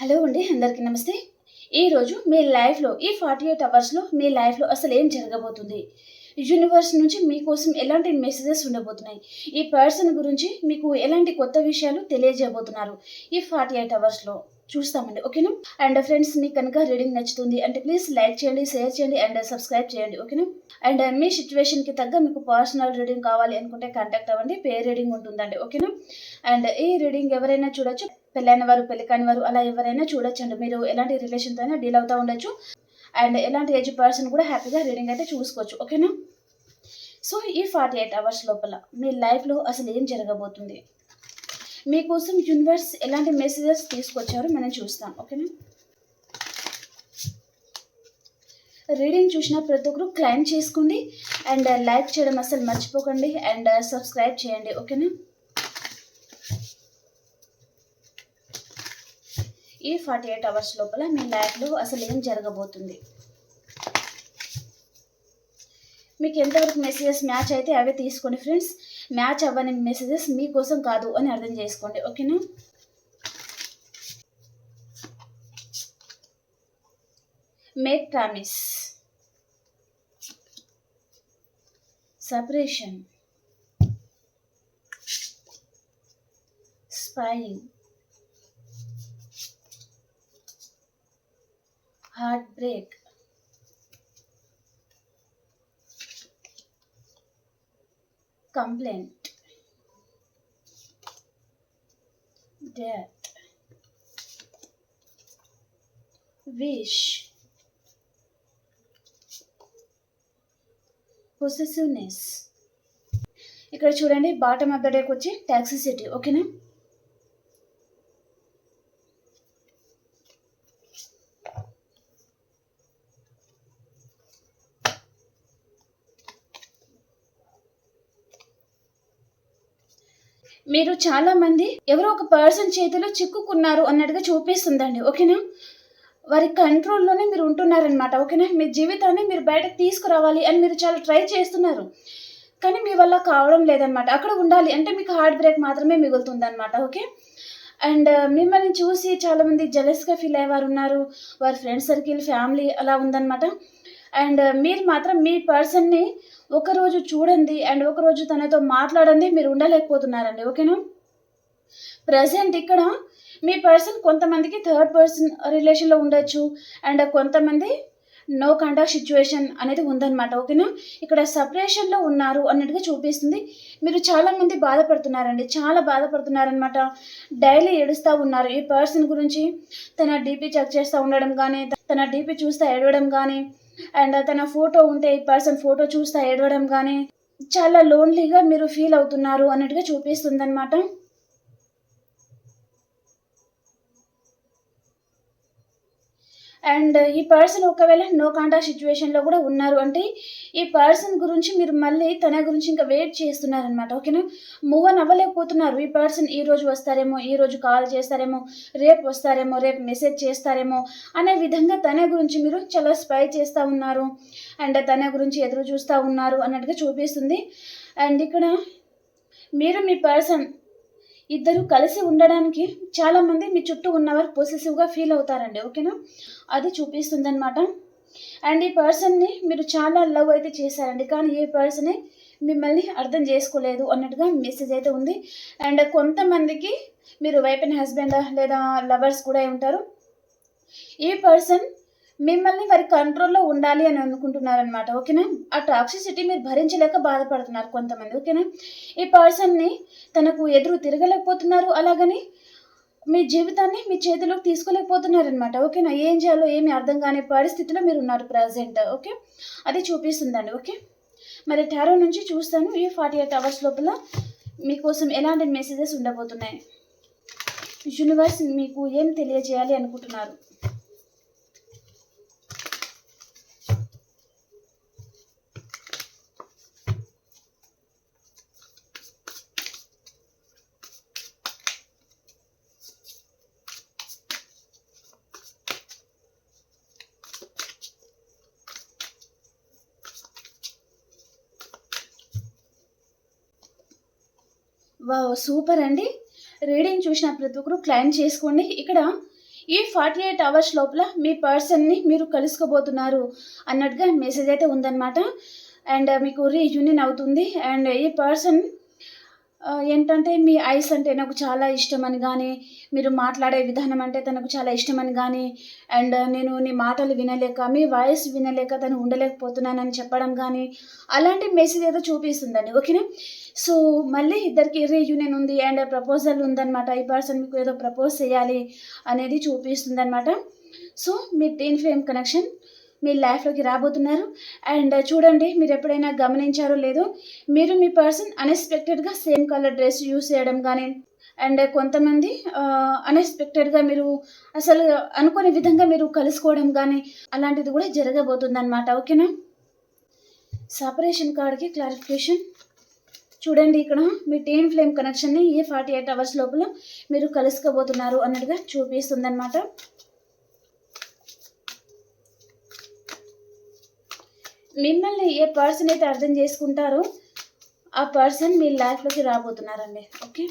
Hello అండి అందరికీ నమస్తే. ఈరోజు మీ లైఫ్లో ఈ ఫార్టీ ఎయిట్ అవర్స్లో మీ లైఫ్లో అసలు ఏం జరగబోతుంది? యూనివర్స్ నుంచి మీకోసం ఎలాంటి మెసేజెస్ ఉండబోతున్నాయి? ఈ పర్సన్ గురించి మీకు ఎలాంటి కొత్త విషయాలు తెలియజేయబోతున్నారు? ఈ ఫార్టీ ఎయిట్ అవర్స్లో చూస్తామండి ఓకేనా? అండ్ ఫ్రెండ్స్ మీకు కనుక రీడింగ్ నచ్చుతుంది అంటే ప్లీజ్ లైక్ చేయండి షేర్ చేయండి అండ్ సబ్స్క్రైబ్ చేయండి ఓకేనా? అండ్ మీ సిచ్యువేషన్కి తగ్గ మీకు పర్సనల్ రీడింగ్ కావాలి అనుకుంటే కాంటాక్ట్ అవ్వండి పే రీడింగ్ ఉంటుందండి ఓకేనా? అండ్ ఈ రీడింగ్ ఎవరైనా చూడొచ్చు పెళ్ళైన వారు పెళ్ళి కాని వారు అలా ఎవరైనా చూడొచ్చండి. మీరు ఎలాంటి రిలేషన్తో అయినా డీల్ అవుతూ ఉండొచ్చు. అండ్ ఎలాంటి ఏజ్ పర్సన్ కూడా హ్యాపీగా రీడింగ్ అయితే చూసుకోవచ్చు. ఓకేనా సో ఈ ఫార్టీ ఎయిట్ అవర్స్ లోపల మీ లైఫ్లో అసలు ఏం జరగబోతుంది? మీకోసం యూనివర్స్ ఎలాంటి మెసేజెస్ తీసుకొచ్చారో మనం చూస్తాం. ఓకేనా రీడింగ్ చూసిన ప్రతి ఒక్కరు క్లైమ్ చేసుకోండి అండ్ లైక్ చేయడం అసలు మర్చిపోకండి. అండ్ సబ్స్క్రైబ్ చేయండి. ఓకేనా ఈ ఫార్టీ ఎయిట్ అవర్స్ లోపల మీ లైఫ్లో అసలు ఏం జరగబోతుంది? మీకు ఎంతవరకు మెసేజెస్ మ్యాచ్ అయితే అవే తీసుకోండి ఫ్రెండ్స్ మ్యాచ్ అవ్వని మెసేజెస్ మీకోసం కాదు అని అర్థం చేసుకోండి ఓకేనా make promise separation spying heartbreak complaint death wish possessiveness ఇక్కడ చూడండి బాటమ్ ఆఫ్ ద డేకి వచ్చి టాక్సిసిటీ ఓకేనా మీరు చాలా మంది ఎవరో ఒక పర్సన్ చేతిలో చిక్కుకున్నారు అన్నట్టుగా చూపిస్తుందండి ఓకేనా? వారి కంట్రోల్లోనే మీరు ఉంటున్నారనమాట ఓకేనా? మీ జీవితాన్ని మీరు బయటకు తీసుకురావాలి అని మీరు చాలా ట్రై చేస్తున్నారు. కానీ మీ వల్ల కావడం లేదనమాట అక్కడ ఉండాలి అంటే మీకు హార్ట్ బ్రేక్ మాత్రమే మిగులుతుంది అనమాట ఓకే? అండ్ మిమ్మల్ని చూసి చాలామంది జలస్గా ఫీల్ అయ్యేవారు ఉన్నారు. వారి ఫ్రెండ్ సర్కిల్ ఫ్యామిలీ అలా ఉందన్నమాట. అండ్ మీరు మాత్రం మీ పర్సన్ని ఒకరోజు చూడండి అండ్ ఒకరోజు తనతో మాట్లాడండి మీరు ఉండలేకపోతున్నారండి ఓకేనా? ప్రజెంట్ ఇక్కడ మీ పర్సన్ కొంతమందికి థర్డ్ పర్సన్ రిలేషన్లో ఉండొచ్చు అండ్ కొంతమంది నో కాంటాక్ట్ సిచ్యువేషన్ అనేది ఉందన్నమాట ఓకేనా? ఇక్కడ సపరేషన్లో ఉన్నారు అన్నట్టుగా చూపిస్తుంది. మీరు చాలామంది బాధపడుతున్నారండి చాలా బాధపడుతున్నారనమాట డైలీ ఏడుస్తూ ఉన్నారు ఈ పర్సన్ గురించి. తన డీపీ చెక్ చేస్తూ ఉండడం కానీ తన డీపీ చూస్తూ ఏడవడం కానీ అండ్ తన ఫోటో ఉంటే ఈ పర్సన్ ఫోటో చూస్తా ఏడవడం కానీ చాలా లోన్లీగా మీరు ఫీల్ అవుతున్నారు అన్నట్టుగా చూపిస్తుంది అండ్ ఈ పర్సన్ ఒకవేళ నో కాంటాక్ట్ సిచ్యువేషన్లో కూడా ఉన్నారు అంటే ఈ పర్సన్ గురించి మీరు మళ్ళీ తన గురించి ఇంకా వెయిట్ చేస్తున్నారనమాట ఓకేనా? మూవ్ అని అవ్వలేకపోతున్నారు. ఈ పర్సన్ ఈ రోజు వస్తారేమో ఈ రోజు కాల్ చేస్తారేమో రేపు వస్తారేమో రేపు మెసేజ్ చేస్తారేమో అనే విధంగా తన గురించి మీరు చాలా స్పై చేస్తూ ఉన్నారు అండ్ తన గురించి ఎదురు చూస్తూ ఉన్నారు అన్నట్టుగా చూపిస్తుంది. అండ్ ఇక్కడ మీరు మీ పర్సన్ ఇద్దరు కలిసి ఉండడానికి చాలామంది మీ చుట్టూ ఉన్నవారు పొసెసివ్గా ఫీల్ అవుతారండి ఓకేనా అది చూపిస్తుంది అనమాట అండ్ ఈ పర్సన్ని మీరు చాలా లవ్ అయితే చేశారండి కానీ ఈ పర్సనే మిమ్మల్ని అర్థం చేసుకోలేదు అన్నట్టుగా మెసేజ్ అయితే ఉంది. అండ్ కొంతమందికి మీరు వైఫ్ అండ్ హస్బెండ్ లేదా లవర్స్ కూడా ఉంటారు. ఈ పర్సన్ మిమ్మల్ని వారి కంట్రోల్లో ఉండాలి అని అనుకుంటున్నారనమాట ఓకేనా? ఆ టాక్సిసిటీ మీరు భరించలేక బాధపడుతున్నారు కొంతమంది ఓకేనా? ఈ పర్సన్ని తనకు ఎదురు తిరగలేకపోతున్నారు అలాగని మీ జీవితాన్ని మీ చేతిలోకి తీసుకోలేకపోతున్నారనమాట ఓకేనా? ఏం చేయాలో ఏమి అర్థం కాని పరిస్థితిలో మీరు ఉన్నారు ప్రజెంట్ ఓకే? అది చూపిస్తుందండి ఓకే? మరి టారో నుంచి చూస్తాను ఈ ఫార్టీ ఎయిట్ అవర్స్ లోపల మీకోసం ఎలాంటి మెసేజెస్ ఉండబోతున్నాయి? యూనివర్స్ మీకు ఏం తెలియజేయాలి అనుకుంటున్నారు? వా సూపర్ అండి. రీడింగ్ చూసిన ప్రతి ఒక్కరు క్లైమ్ చేసుకోండి. ఇక్కడ ఈ ఫార్టీ ఎయిట్ అవర్స్ లోపల మీ పర్సన్ని మీరు కలుసుకోబోతున్నారు అన్నట్టుగా మెసేజ్ అయితే ఉందన్నమాట. అండ్ uh, మీకు రీయూనియన్ అవుతుంది. అండ్ ఈ పర్సన్ uh, ఏంటంటే మీ ఐస్ అంటే నాకు చాలా ఇష్టం అని కానీ మీరు మాట్లాడే విధానం అంటే తనకు చాలా ఇష్టం అని కానీ అండ్ uh, నేను నీ మాటలు వినలేక మీ వాయిస్ వినలేక తను ఉండలేకపోతున్నానని చెప్పడం కానీ అలాంటి మెసేజ్ ఏదో చూపిస్తుందండి. ఓకేనా? సో మళ్ళీ ఇద్దరికి రీయూనియన్ ఉంది అండ్ ప్రపోజల్ ఉందన్నమాట. ఈ పర్సన్ మీకు ఏదో ప్రపోజ్ చేయాలి అనేది చూపిస్తుంది అనమాట సో మీ టీన్ ఫేమ్ కనెక్షన్ మీ లైఫ్లోకి రాబోతున్నారు. అండ్ చూడండి మీరు ఎప్పుడైనా గమనించారో లేదో మీరు మీ పర్సన్ అన్ఎక్స్పెక్టెడ్గా సేమ్ కలర్ డ్రెస్ యూస్ చేయడం కానీ అండ్ కొంతమంది అన్ఎక్స్పెక్టెడ్గా మీరు అసలు అనుకునే విధంగా మీరు కలుసుకోవడం కానీ అలాంటిది కూడా జరగబోతుంది అనమాట ఓకేనా సపరేషన్ కార్డ్కి క్లారిఫికేషన్ చూడండి ఇక్కడ మీ టీన్ ఫ్లేమ్ కనెక్షన్ని ఈ ఫార్టీ ఎయిట్ అవర్స్ లోపల మీరు కలుసుకోబోతున్నారు అన్నట్టుగా చూపిస్తుంది అనమాట మిమ్మల్ని ఏ పర్సన్ అయితే అర్థం చేసుకుంటారో ఆ పర్సన్ మీ లైఫ్లోకి రాబోతున్నారండి. ఓకే?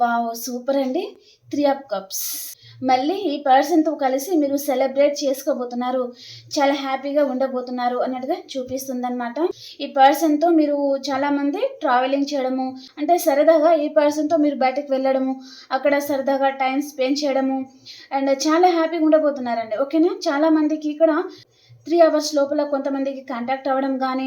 వావ్ సూపర్ అండి. త్రీ ఆఫ్ కప్స్ మళ్ళీ ఈ పర్సన్తో కలిసి మీరు సెలబ్రేట్ చేసుకోబోతున్నారు. చాలా హ్యాపీగా ఉండబోతున్నారు అన్నట్టుగా చూపిస్తుంది అనమాట ఈ పర్సన్తో మీరు చాలామంది ట్రావెలింగ్ చేయడము అంటే సరదాగా ఈ పర్సన్తో మీరు బయటకు వెళ్ళడము అక్కడ సరదాగా టైం స్పెండ్ చేయడము అండ్ చాలా హ్యాపీగా ఉండబోతున్నారండి. ఓకేనా? చాలామందికి ఇక్కడ త్రీ అవర్స్ లోపల కొంతమందికి కాంటాక్ట్ అవ్వడం కానీ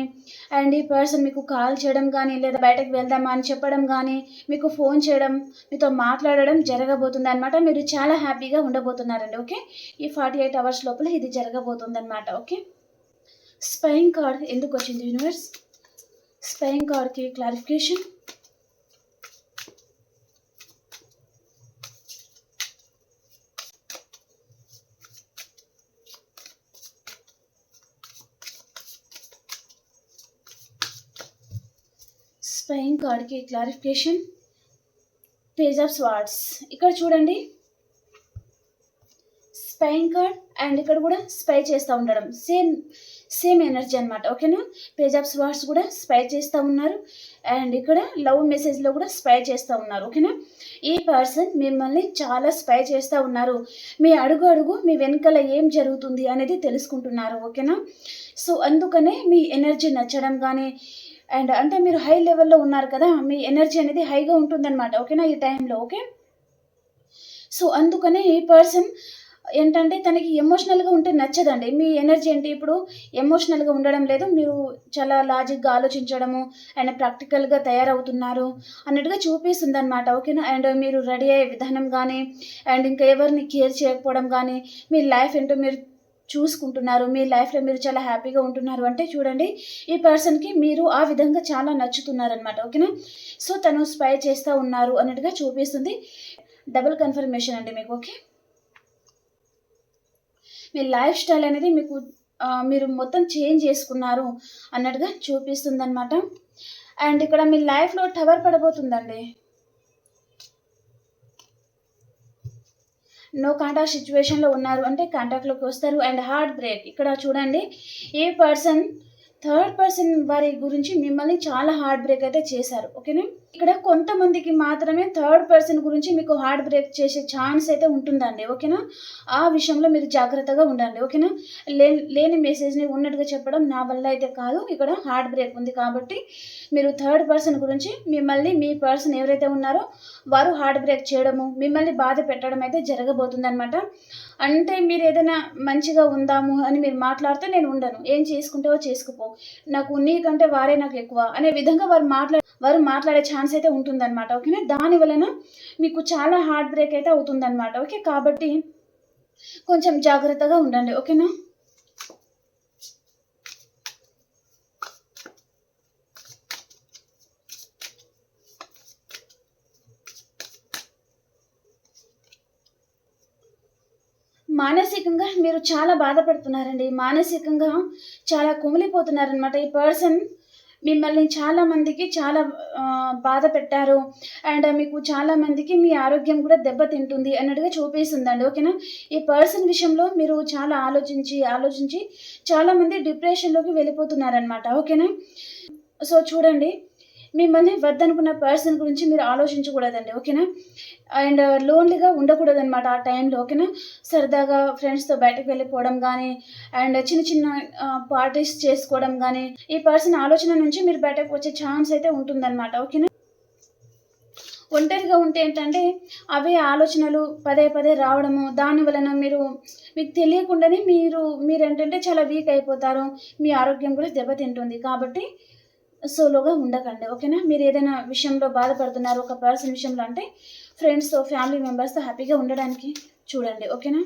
అండ్ ఈ పర్సన్ మీకు కాల్ చేయడం కానీ లేదా బయటకు వెళ్దామా అని చెప్పడం కానీ మీకు ఫోన్ చేయడం మీతో మాట్లాడడం జరగబోతుంది అనమాట మీరు చాలా హ్యాపీగా ఉండబోతున్నారండి ఓకే ఈ ఫార్టీ ఎయిట్ అవర్స్ లోపల ఇది జరగబోతుంది అనమాట ఓకే స్పైన్ కార్డ్ ఎందుకు వచ్చింది యూనివర్స్ స్పైన్ కార్డ్కి క్లారిఫికేషన్ స్పైన్ కార్డ్కి క్లారిఫికేషన్ పేజ్ ఆఫ్ స్వార్డ్స్ ఇక్కడ చూడండి. స్పైన్ కార్డ్ అండ్ ఇక్కడ కూడా స్పై చేస్తూ ఉండడం. సేమ్ సేమ్ ఎనర్జీ అనమాట ఓకేనా పేజ్ ఆఫ్ స్వార్డ్స్ కూడా స్పై చేస్తూ ఉన్నారు. అండ్ ఇక్కడ లవ్ మెసేజ్లో కూడా స్పై చేస్తూ ఉన్నారు. ఓకేనా ఈ పర్సన్ మిమ్మల్ని చాలా స్పై చేస్తూ ఉన్నారు. మీ అడుగు అడుగు మీ వెనుకల ఏం జరుగుతుంది అనేది తెలుసుకుంటున్నారు. ఓకేనా సో అందుకనే మీ ఎనర్జీ నచ్చడం కానీ అండ్ అంటే మీరు హై లెవెల్లో ఉన్నారు కదా మీ ఎనర్జీ అనేది హైగా ఉంటుందన్నమాట. ఓకేనా ఈ టైంలో ఓకే? సో అందుకనే ఈ పర్సన్ ఏంటంటే తనకి ఎమోషనల్గా ఉంటే నచ్చదండి. మీ ఎనర్జీ అంటే ఇప్పుడు ఎమోషనల్గా ఉండడం లేదు మీరు చాలా లాజిక్గా ఆలోచించడము అండ్ ప్రాక్టికల్గా తయారవుతున్నారు అన్నట్టుగా చూపిస్తుంది అనమాట ఓకేనా? అండ్ మీరు రెడీ అయ్యే విధానం కానీ అండ్ ఇంకా ఎవరిని కేర్ చేయకపోవడం కానీ మీ లైఫ్ ఏంటో మీరు చూసుకుంటున్నారు. మీ లైఫ్లో మీరు చాలా హ్యాపీగా ఉంటున్నారు అంటే చూడండి ఈ పర్సన్కి మీరు ఆ విధంగా చాలా నచ్చుతున్నారనమాట ఓకేనా? సో తను స్పై చేస్తూ ఉన్నారు అన్నట్టుగా చూపిస్తుంది. డబుల్ కన్ఫర్మేషన్ అండి మీకు ఓకే? మీ లైఫ్ స్టైల్ అనేది మీకు మీరు మొత్తం చేంజ్ చేసుకున్నారు అన్నట్టుగా చూపిస్తుంది అనమాట అండ్ ఇక్కడ మీ లైఫ్లో టవర్ పడబోతుందండి. నో కాంటాక్ట్ సిచ్యువేషన్లో ఉన్నారు అంటే కాంటాక్ట్లోకి వస్తారు అండ్ హార్ట్ బ్రేక్. ఇక్కడ చూడండి ఏ పర్సన్ థర్డ్ పర్సన్ వారి గురించి మిమ్మల్ని చాలా హార్ట్ బ్రేక్ అయితే చేశారు ఓకేనా? ఇక్కడ కొంతమందికి మాత్రమే థర్డ్ పర్సన్ గురించి మీకు హార్ట్ బ్రేక్ చేసే ఛాన్స్ అయితే ఉంటుందండి ఓకేనా? ఆ విషయంలో మీరు జాగ్రత్తగా ఉండండి ఓకేనా? లే లేని మెసేజ్ని ఉన్నట్టుగా చెప్పడం నా వల్ల అయితే కాదు ఇక్కడ హార్ట్ బ్రేక్ ఉంది కాబట్టి మీరు థర్డ్ పర్సన్ గురించి మిమ్మల్ని మీ పర్సన్ ఎవరైతే ఉన్నారో వారు హార్ట్ బ్రేక్ చేయడము మిమ్మల్ని బాధ పెట్టడం అయితే జరగబోతుంది అనమాట అంటే మీరు ఏదైనా మంచిగా ఉందాము అని మీరు మాట్లాడితే నేను ఉండను. ఏం చేసుకుంటావో చేసుకుపో. నాకు నీకంటే వారే నాకు ఎక్కువ అనే విధంగా వారు మాట్లా వారు మాట్లాడే ఛాన్స్ అయితే ఉంటుందన్నమాట. ఓకేనా? దాని వలన మీకు చాలా హార్ట్ బ్రేక్ అయితే అవుతుందన్నమాట. ఓకే? కాబట్టి కొంచెం జాగ్రత్తగా ఉండండి. ఓకేనా? మానసికంగా మీరు చాలా బాధపడుతున్నారండి. మానసికంగా చాలా కుమిలిపోతున్నారనమాట ఈ పర్సన్ మిమ్మల్ని చాలా మందికి చాలా బాధ పెట్టారు. అండ్ మీకు చాలా మందికి మీ ఆరోగ్యం కూడా దెబ్బతింటుంది అన్నట్టుగా చూపిస్తుందండి. ఓకేనా? ఈ పర్సన్ విషయంలో మీరు చాలా ఆలోచించి ఆలోచించి చాలా మంది డిప్రెషన్లోకి వెళ్ళిపోతున్నారనమాట ఓకేనా? సో చూడండి మిమ్మల్ని వద్దనుకున్న పర్సన్ గురించి మీరు ఆలోచించకూడదండి ఓకేనా? అండ్ లోన్లీగా ఉండకూడదు అనమాట ఆ టైంలో ఓకేనా? సరదాగా ఫ్రెండ్స్తో బయటకు వెళ్ళిపోవడం కానీ అండ్ చిన్న చిన్న పార్టీస్ చేసుకోవడం కానీ ఈ పర్సన్ ఆలోచన నుంచి మీరు బయటకు వచ్చే ఛాన్స్ అయితే ఉంటుందన్నమాట ఓకేనా? ఒంటరిగా ఉంటే ఏంటంటే అవే ఆలోచనలు పదే పదే రావడము దాని వలన మీరు మీకు తెలియకుండానే మీరు మీరు ఏంటంటే చాలా వీక్ అయిపోతారు మీ ఆరోగ్యం కూడా దెబ్బతింటుంది. కాబట్టి సోలోగా ఉండకండి ఓకేనా? మీరు ఏదైనా విషయంలో బాధపడుతున్నారు ఒక పర్సన్ విషయంలో అంటే ఫ్రెండ్స్తో ఫ్యామిలీ మెంబర్స్తో హ్యాపీగా ఉండడానికి చూడండి ఓకేనా?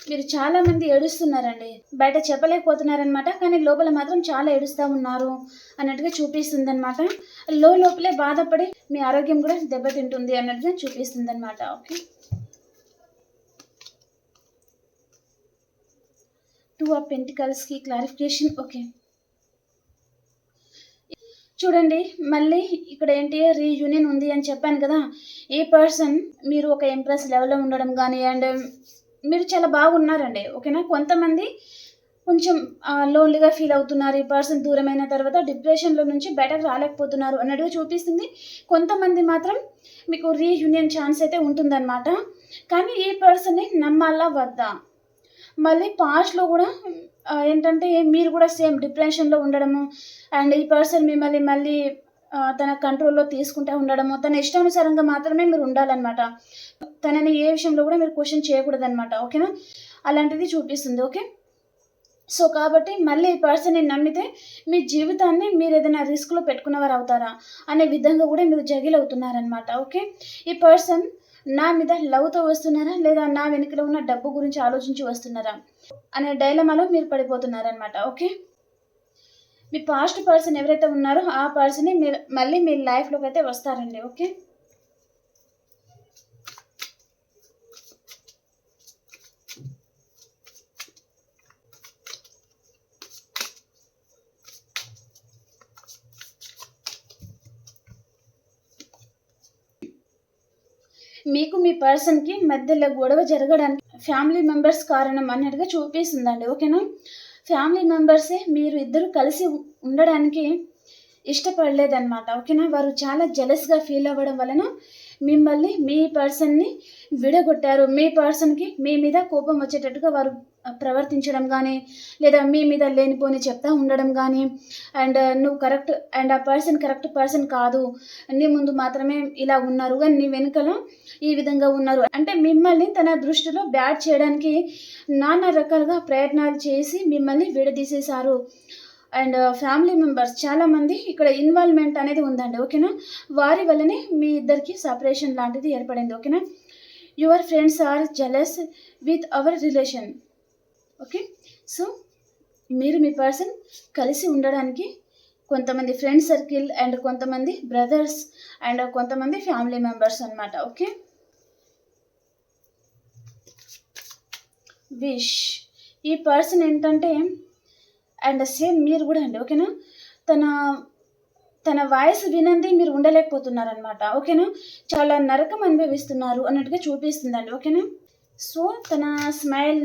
మీరు చాలా మంది ఏడుస్తున్నారండి. బయట చెప్పలేకపోతున్నారనమాట కానీ లోపల మాత్రం చాలా ఏడుస్తూ ఉన్నారు అన్నట్టుగా చూపిస్తుంది అనమాట లో లోపలే బాధపడి మీ ఆరోగ్యం కూడా దెబ్బతింటుంది అన్నట్టుగా చూపిస్తుంది అనమాట ఓకే? టూ ఆఫ్ పెంటికల్స్కి క్లారిఫికేషన్ ఓకే చూడండి మళ్ళీ ఇక్కడ ఏంటి రీయూనియన్ ఉంది అని చెప్పాను కదా. ఈ పర్సన్ మీరు ఒక ఇంప్రెస్ లెవెల్లో ఉండడం కానీ అండ్ మీరు చాలా బాగున్నారండి ఓకేనా కొంతమంది కొంచెం లోన్లీగా ఫీల్ అవుతున్నారు ఈ పర్సన్ దూరమైన తర్వాత డిప్రెషన్లో నుంచి బయటకు రాలేకపోతున్నారు అన్నట్టుగా చూపిస్తుంది. కొంతమంది మాత్రం మీకు రీయూనియన్ ఛాన్స్ అయితే ఉంటుందన్నమాట. కానీ ఈ పర్సన్ని నమ్మాలా వద్దా? మళ్ళీ పాస్ట్లో కూడా ఏంటంటే మీరు కూడా సేమ్ డిప్రెషన్లో ఉండడము అండ్ ఈ పర్సన్ మిమ్మల్ని మళ్ళీ తన కంట్రోల్లో తీసుకుంటూ ఉండడము తన ఇష్టానుసారంగా మాత్రమే మీరు ఉండాలన్నమాట. తనని ఏ విషయంలో కూడా మీరు క్వశ్చన్ చేయకూడదు అనమాట ఓకేనా అలాంటిది చూపిస్తుంది ఓకే సో కాబట్టి మళ్ళీ ఈ పర్సన్ని నమ్మితే మీ జీవితాన్ని మీరు ఏదైనా రిస్క్లో పెట్టుకున్నవారు అవుతారా అనే విధంగా కూడా మీరు జగిల్ అవుతున్నారనమాట ఓకే ఈ పర్సన్ నా మీద లవ్తో వస్తున్నారా లేదా నా వెనుకలో ఉన్న డబ్బు గురించి ఆలోచించి వస్తున్నారా అనే డైలమాలో మీరు పడిపోతున్నారనమాట ఓకే? మీ పాస్ట్ పర్సన్ ఎవరైతే ఉన్నారో ఆ పర్సన్ మీరు మళ్ళీ మీ లైఫ్లోకి అయితే వస్తారండి ఓకే? మీకు మీ పర్సన్కి మధ్యలో గొడవ జరగడానికి ఫ్యామిలీ మెంబర్స్ కారణం అన్నట్టుగా చూపిస్తుందండి ఓకేనా? ఫ్యామిలీ మెంబర్సే మీరు ఇద్దరు కలిసి ఉండడానికి ఇష్టపడలేదన్నమాట ఓకేనా? వారు చాలా జెలస్గా ఫీల్ అవ్వడం వలన మిమ్మల్ని మీ పర్సన్ని విడగొట్టారు. మీ పర్సన్కి మీ మీద కోపం వచ్చేటట్టుగా వారు ప్రవర్తించడం కానీ లేదా మీ మీద లేనిపోని చెప్తా ఉండడం కానీ అండ్ నువ్వు కరెక్ట్ అండ్ ఆ పర్సన్ కరెక్ట్ పర్సన్ కాదు. నీ ముందు మాత్రమే ఇలా ఉన్నారు. కానీ నీ వెనుకల ఈ విధంగా ఉన్నారు. అంటే మిమ్మల్ని తన దృష్టిలో బ్యాడ్ చేయడానికి నానా రకాలుగా ప్రయత్నాలు చేసి మిమ్మల్ని విడదీసేశారు. అండ్ ఫ్యామిలీ మెంబర్స్ చాలామంది ఇక్కడ ఇన్వాల్వ్మెంట్ అనేది ఉందండి. ఓకేనా? వారి వల్లనే మీ ఇద్దరికి సపరేషన్ లాంటిది ఏర్పడింది. ఓకేనా? Your friends are jealous with our relation. Okay? So మీరు మీ పర్సన్ కలిసి ఉండడానికి కొంతమంది ఫ్రెండ్ సర్కిల్ అండ్ కొంతమంది బ్రదర్స్ అండ్ కొంతమంది ఫ్యామిలీ మెంబర్స్ అన్నమాట ఓకే? విష్. ఈ పర్సన్ ఏంటంటే అండ్ సేమ్ మీరు కూడా అండి ఓకేనా? తన తన వాయిస్ వినంది మీరు ఉండలేకపోతున్నారనమాట ఓకేనా? చాలా నరకం అనుభవిస్తున్నారు అన్నట్టుగా చూపిస్తుందండి ఓకేనా? సో తన స్మైల్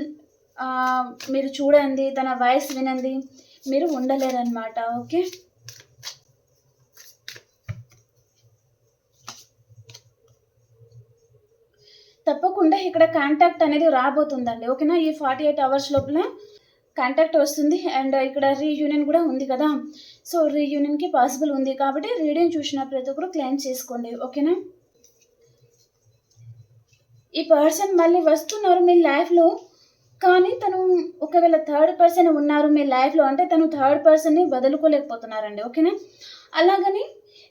మీరు చూడండి తన వాయిస్ వినండి. మీరు ఉండలేరన్నమాట ఓకే? తప్పకుండా ఇక్కడ కాంటాక్ట్ అనేది రాబోతుందండి ఓకేనా? ఈ ఫార్టీ ఎయిట్ అవర్స్ లోపల కాంటాక్ట్ వస్తుంది అండ్ ఇక్కడ రీయూనియన్ కూడా ఉంది కదా? సో రీయూనియన్కి పాసిబుల్ ఉంది కాబట్టి రీడింగ్ చూసిన ప్రతి ఒక్కరు క్లెయిమ్ చేసుకోండి ఓకేనా? ఈ పర్సన్ మళ్ళీ వస్తున్నారు మీ లైఫ్లో కానీ తను ఒకవేళ థర్డ్ పర్సన్ ఉన్నారు మీ లైఫ్లో అంటే తను థర్డ్ పర్సన్ని వదులుకోలేకపోతున్నారండి ఓకేనా? అలాగని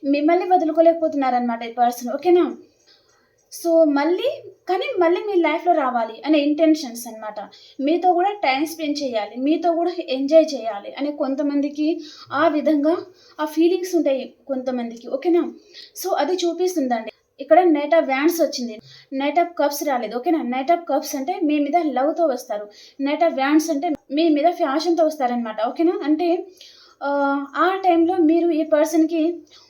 మిమ్మల్ని వదులుకోలేకపోతున్నారనమాట ఈ పర్సన్ ఓకేనా? సో మళ్ళీ కానీ మళ్ళీ మీ లైఫ్లో రావాలి అనే ఇంటెన్షన్స్ అన్నమాట. మీతో కూడా టైం స్పెండ్ చేయాలి మీతో కూడా ఎంజాయ్ చేయాలి అనే కొంతమందికి ఆ విధంగా ఆ ఫీలింగ్స్ ఉంటాయి కొంతమందికి ఓకేనా? సో అది చూపిస్తుందండి. ఇక్కడ నైట్ ఆఫ్ వ్యాండ్స్ వచ్చింది. నైట్ ఆఫ్ కప్స్ రాలేదు. ఓకేనా నైట్ ఆఫ్ కప్స్ అంటే మీ మీద లవ్తో వస్తారు. నైట్ ఆఫ్ వ్యాండ్స్ అంటే మీ మీద ఫ్యాషన్తో వస్తారనమాట ఓకేనా అంటే ఆ, టైంలో మీరు ఈ పర్సన్కి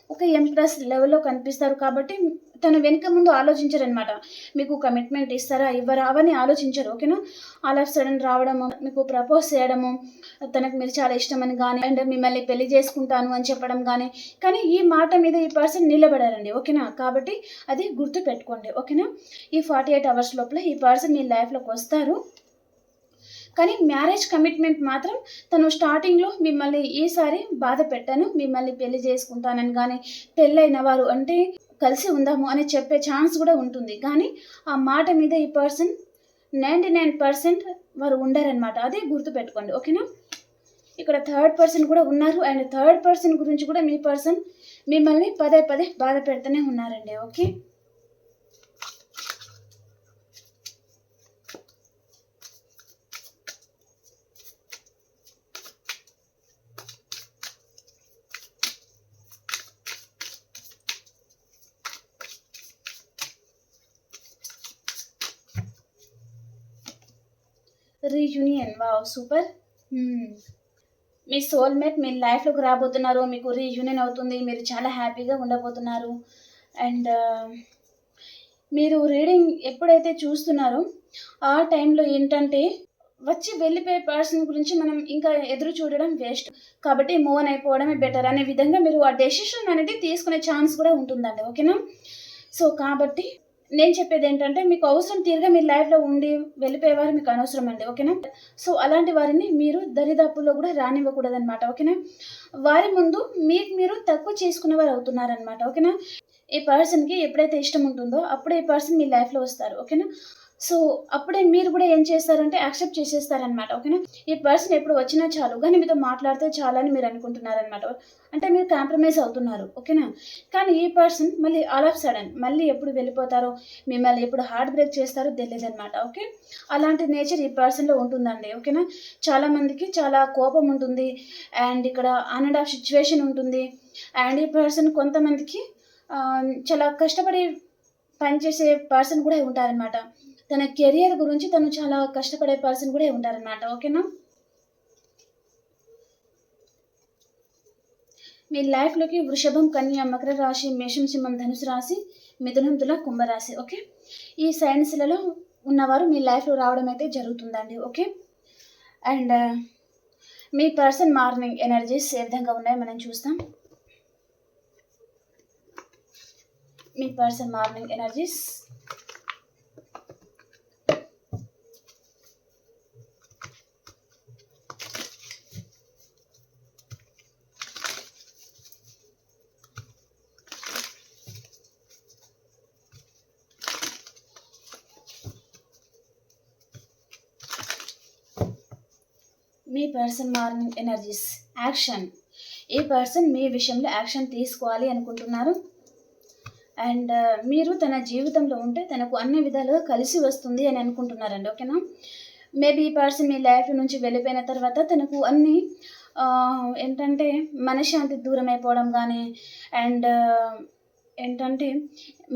ఒక ఎంప్రెస్ లెవెల్లో కనిపిస్తారు కాబట్టి తను వెనుక ముందు ఆలోచించరనమాట మీకు కమిట్మెంట్ ఇస్తారా? ఇవ్వరా? అవన్నీ ఆలోచించరు ఓకేనా? ఆల్ ఆఫ్ సడన్ రావడము మీకు ప్రపోజ్ చేయడము తనకు మీరు చాలా ఇష్టమని కానీ అండ్ మిమ్మల్ని పెళ్ళి చేసుకుంటాను అని చెప్పడం కానీ కానీ ఈ మాట మీద ఈ పర్సన్ నిలబడారండి ఓకేనా? కాబట్టి అది గుర్తు పెట్టుకోండి ఓకేనా? ఈ ఫార్టీ ఎయిట్ అవర్స్ లోపల ఈ పర్సన్ మీ లైఫ్లోకి వస్తారు. కానీ మ్యారేజ్ కమిట్మెంట్ మాత్రం తను స్టార్టింగ్లో మిమ్మల్ని ఈసారి బాధ పెట్టాను మిమ్మల్ని పెళ్ళి చేసుకుంటానని కానీ పెళ్ళైన వారు అంటే కలిసి ఉందాము అని చెప్పే ఛాన్స్ కూడా ఉంటుంది. కానీ ఆ మాట మీద ఈ పర్సన్ నైంటీ నైన్ పర్సెంట్ వారు ఉండరనమాట అదే గుర్తుపెట్టుకోండి ఓకేనా ఇక్కడ థర్డ్ పర్సన్ కూడా ఉన్నారు. అండ్ థర్డ్ పర్సన్ గురించి కూడా మీ పర్సన్ మిమ్మల్ని పదే పదే బాధ పెడుతూనే ఉన్నారండి ఓకే రీయూనియన్ వావ్ సూపర్. మీ సోల్మేట్ మీ లైఫ్లోకి రాబోతున్నారు మీకు రీయూనియన్ అవుతుంది మీరు చాలా హ్యాపీగా ఉండబోతున్నారు. అండ్ uh, మీరు రీడింగ్ ఎప్పుడైతే చూస్తున్నారో ఆ టైంలో ఏంటంటే వచ్చి వెళ్ళిపోయే పర్సన్ గురించి మనం ఇంకా ఎదురు చూడడం వేస్ట్ కాబట్టి మూవ్ అని అయిపోవడమే బెటర్ అనే విధంగా మీరు ఆ డెసిషన్ అనేది తీసుకునే ఛాన్స్ కూడా ఉంటుందండి. ఓకేనా సో కాబట్టి నేను చెప్పేది ఏంటంటే మీకు అవసరం తీరుగా మీ లైఫ్లో ఉండి వెళ్ళిపోయేవారు మీకు అనవసరం అండి ఓకేనా? సో అలాంటి వారిని మీరు దరిదాపుల్లో కూడా రానివ్వకూడదనమాట ఓకేనా? వారి ముందు మీకు మీరు తక్కువ చేసుకునేవారు అవుతున్నారనమాట ఓకేనా? ఈ పర్సన్కి ఎప్పుడైతే ఇష్టం ఉంటుందో అప్పుడే ఈ పర్సన్ మీ లైఫ్లో వస్తారు ఓకేనా? సో అప్పుడే మీరు కూడా ఏం చేస్తారంటే యాక్సెప్ట్ చేసేస్తారనమాట ఓకేనా ఈ పర్సన్ ఎప్పుడు వచ్చినా చాలు కానీ మీతో మాట్లాడితే చాలా అని మీరు అనుకుంటున్నారనమాట అంటే మీరు కాంప్రమైజ్ అవుతున్నారు ఓకేనా కానీ ఈ పర్సన్ మళ్ళీ ఆల్ ఆఫ్ సడన్ మళ్ళీ ఎప్పుడు వెళ్ళిపోతారో మిమ్మల్ని ఎప్పుడు హార్ట్ బ్రేక్ చేస్తారో తెలియదనమాట ఓకే అలాంటి నేచర్ ఈ పర్సన్లో ఉంటుందండి ఓకేనా చాలా మందికి చాలా కోపం ఉంటుంది అండ్ ఇక్కడ ఆన్ అండ్ ఆఫ్ సిచ్యువేషన్ ఉంటుంది అండ్ ఈ పర్సన్ కొంతమందికి చాలా కష్టపడి పనిచేసే పర్సన్ కూడా ఉంటారనమాట తన కెరియర్ గురించి తను చాలా కష్టపడే పర్సన్ కూడా ఉంటారనమాట ఓకేనా? మీ లైఫ్లోకి వృషభం కన్య మకర రాశి మేషం సింహం ధనుసు రాశి మిథునం తుల కుంభరాశి ఓకే? ఈ సైన్స్లలో ఉన్నవారు మీ లైఫ్లో రావడం అయితే జరుగుతుందండి ఓకే? అండ్ uh, మీ పర్సన్ మార్నింగ్ ఎనర్జీస్ ఏ విధంగా ఉన్నాయో మనం చూస్తాం. మీ పర్సన్ మార్నింగ్ ఎనర్జీస్ మీ పర్సన్ మార్నింగ్ ఎనర్జీస్ యాక్షన్ ఈ పర్సన్ మీ విషయంలో యాక్షన్ తీసుకోవాలి అనుకుంటున్నారు? అండ్ uh, మీరు తన జీవితంలో ఉంటే తనకు అన్ని విధాలుగా కలిసి వస్తుంది అని అనుకుంటున్నారండి ఓకేనా మేబీ ఈ పర్సన్ మీ లైఫ్ నుంచి వెళ్ళిపోయిన తర్వాత తనకు అన్ని uh, ఏంటంటే మనశ్శాంతి దూరం అయిపోవడం కానీ అండ్ uh, ఏంటంటే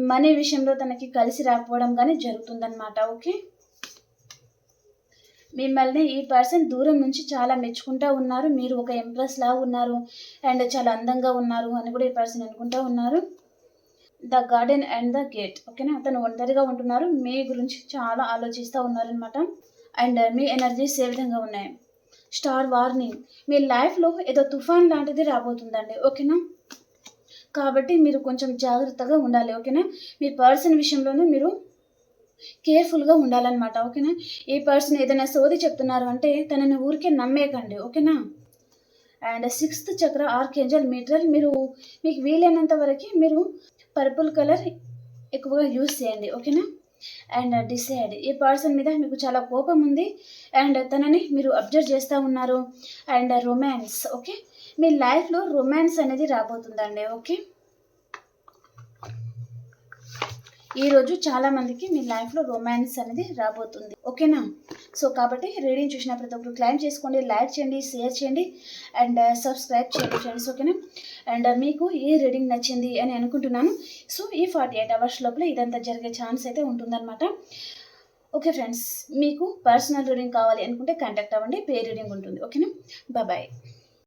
మనీ విషయంలో తనకి కలిసి రాకపోవడం కానీ జరుగుతుందన్నమాట ఓకే మిమ్మల్ని ఈ పర్సన్ దూరం నుంచి చాలా మెచ్చుకుంటా ఉన్నారు. మీరు ఒక ఎంప్రెస్ లా ఉన్నారు. అండ్ చాలా అందంగా ఉన్నారు అని కూడా ఈ పర్సన్ అనుకుంటూ ఉన్నారు. The garden and the gate. ఓకేనా? అతను ఒంటరిగా ఉంటున్నారు. మీ గురించి చాలా ఆలోచిస్తూ ఉన్నారనమాట అండ్ మీ ఎనర్జీస్ ఏ విధంగా ఉన్నాయి? Star warning. మీ లైఫ్లో ఏదో తుఫాన్ లాంటిది రాబోతుందండి. ఓకేనా? కాబట్టి మీరు కొంచెం జాగ్రత్తగా ఉండాలి. ఓకేనా? మీ పర్సన్ విషయంలోనూ మీరు కేర్ఫుల్గా ఉండాలన్నమాట ఓకేనా? ఈ పర్సన్ ఏదైనా సోది చెప్తున్నారు అంటే తనని ఊరికే నమ్మేకండి ఓకేనా? అండ్ సిక్స్త్ చక్ర ఆర్కేంజల్ మీటర్ మీరు మీకు వీలైనంత వరకు మీరు పర్పుల్ కలర్ ఎక్కువగా యూస్ చేయండి ఓకేనా? అండ్ డిసైడ్ ఈ పర్సన్ మీద మీకు చాలా కోపం ఉంది అండ్ తనని మీరు అబ్జర్వ్ చేస్తూ ఉన్నారు అండ్ రొమాన్స్ ఓకే? మీ లైఫ్లో రొమాన్స్ అనేది రాబోతుందండి ఓకే? ఈరోజు చాలా మందికి మీ లైఫ్లో రొమాన్స్ అనేది రాబోతుంది. ఓకేనా సో కాబట్టి రీడింగ్ చూసిన ప్రతి ఒక్కరు క్లైమ్ చేసుకోండి లైక్ చేయండి షేర్ చేయండి అండ్ సబ్స్క్రైబ్ uh, చేయండి ఫ్రెండ్స్ ఓకేనా అండ్ మీకు ఈ రీడింగ్ నచ్చింది అని అనుకుంటున్నాను. సో ఈ ఫార్టీ ఎయిట్ అవర్స్ లోపల ఇదంతా జరిగే ఛాన్స్ అయితే ఉంటుందన్నమాట. ఓకే ఫ్రెండ్స్ మీకు పర్సనల్ రీడింగ్ కావాలి అనుకుంటే కాంటాక్ట్ అవ్వండి పే రీడింగ్ ఉంటుంది. ఓకేనా బాయ్